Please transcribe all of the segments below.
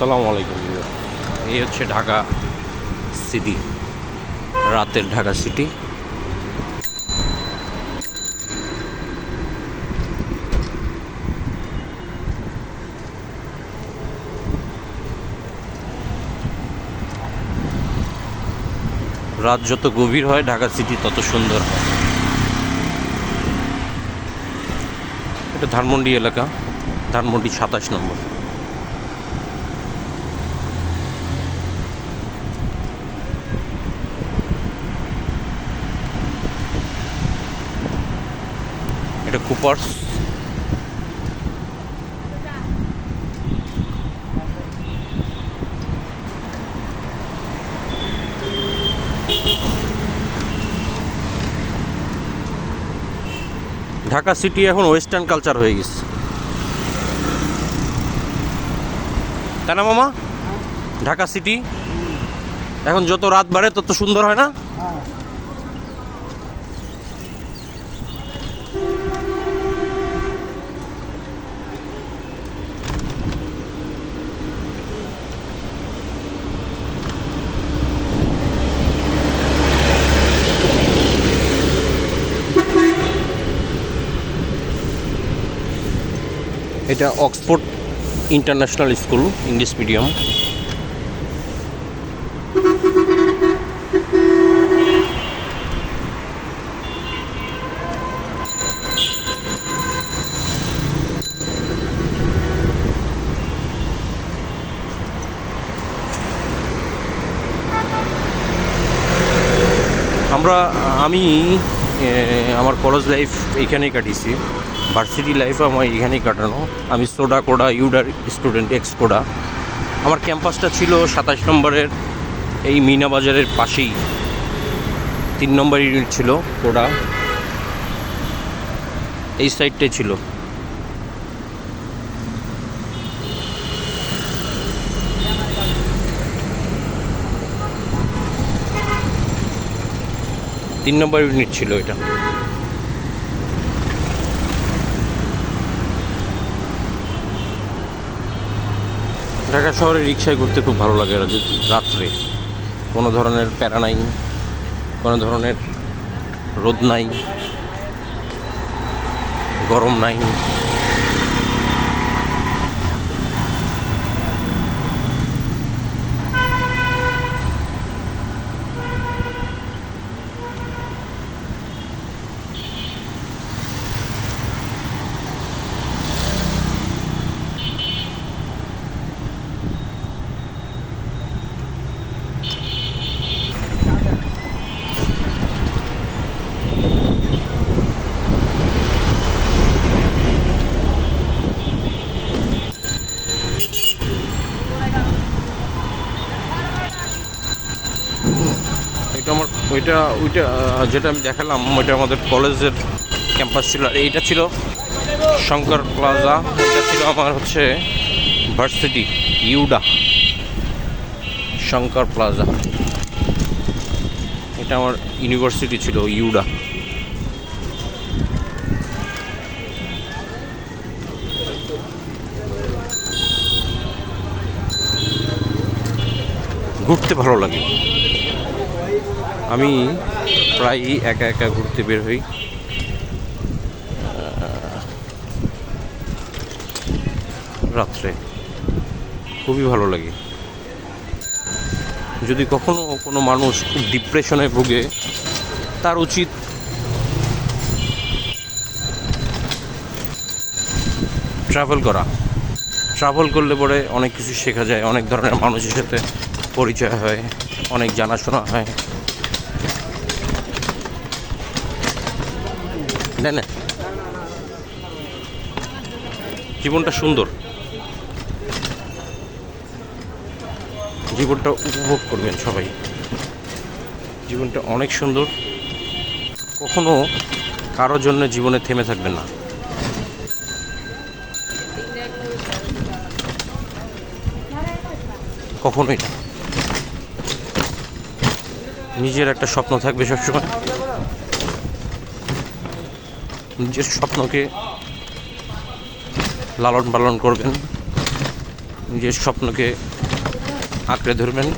আসসালামু আলাইকুম এই হচ্ছে ঢাকা সিটি, রাতের ঢাকা সিটি। রাত যত গভীর হয়, ঢাকা সিটি তত সুন্দর হয়। এটা ধানমন্ডি এলাকা, ধানমন্ডি সাতাশ নম্বর। এটা কুপার্স। ঢাকা সিটি এখন ওয়েস্টার্ন কালচার হয়ে গেছে। তাই না মামা? ঢাকা সিটি? এখন যত রাত বাড়ে তত সুন্দর হয় না? এটা Oxford international school English medium. আমরা আমি আমার কলেজ লাইফ এখানেই কাটিয়েছি। ভার্সিটি লাইফ আমার এখানেই কাটানো। আমি সোডা, কোডা, ইউডার স্টুডেন্ট এক্স কোডা। আমার ক্যাম্পাসটা ছিল সাতাশ নম্বরের, এই মিনা বাজারের পাশেই। তিন নম্বর ইউনিট ছিল, কোডা। এই সাইডটাই ছিল। তিন নম্বর ইউনিট ছিল এটা। ঢাকা শহরে রিক্সায় ঘুরতে খুব ভালো লাগে রাত্রে। কোনো ধরনের প্যারা নাই, কোনো ধরনের রোদ নাই, গরম নাই এটা আমার ওইটা ওইটা যেটা আমি দেখালাম, ওইটা আমাদের কলেজের ক্যাম্পাস ছিল। আর এইটা ছিল শঙ্কর প্লাজা। এটা ছিল আমার হচ্ছে ভার্সিটি, ইউডা, শঙ্কর প্লাজা। এটা আমার ইউনিভার্সিটি ছিল, ইউডা। ঘুরতে ভালো লাগে। আমি প্রায়ই একা একা ঘুরতে বের হই। রাত্রে। খুবই ভালো লাগে। যদি কখনো কোনো মানুষ খুব ডিপ্রেশনে ভোগে, তার উচিত ট্রাভেল করা। ট্রাভেল করলে পরে অনেক কিছু শেখা যায়, অনেক ধরনের মানুষের সাথে পরিচয় হয়, অনেক জানাশোনা হয়। না না। জীবনটা সুন্দর। জীবনটা উপভোগ করবেন সবাই। জীবনটা অনেক সুন্দর। কখনো কারও জন্য জীবনে থেমে থাকবেন না। কখনোই না। নিজের একটা স্বপ্ন থাকবে সবসময়। নিজের স্বপ্নকে লালন পালন করবেন, নিজের স্বপ্নকে আঁকড়ে ধরবেন,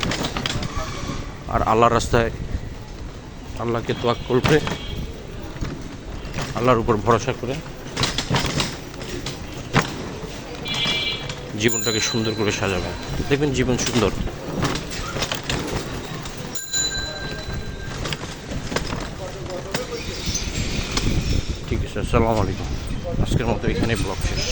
আর আল্লাহর রাস্তায় আল্লাহকে তোয়াক্কল করে আল্লাহর উপর ভরসা করে জীবনটাকে সুন্দর করে সাজাবেন। দেখবেন জীবন সুন্দর। আসসালামু আলাইকুম। আজকের মতো এখানে ব্লগ শেষ।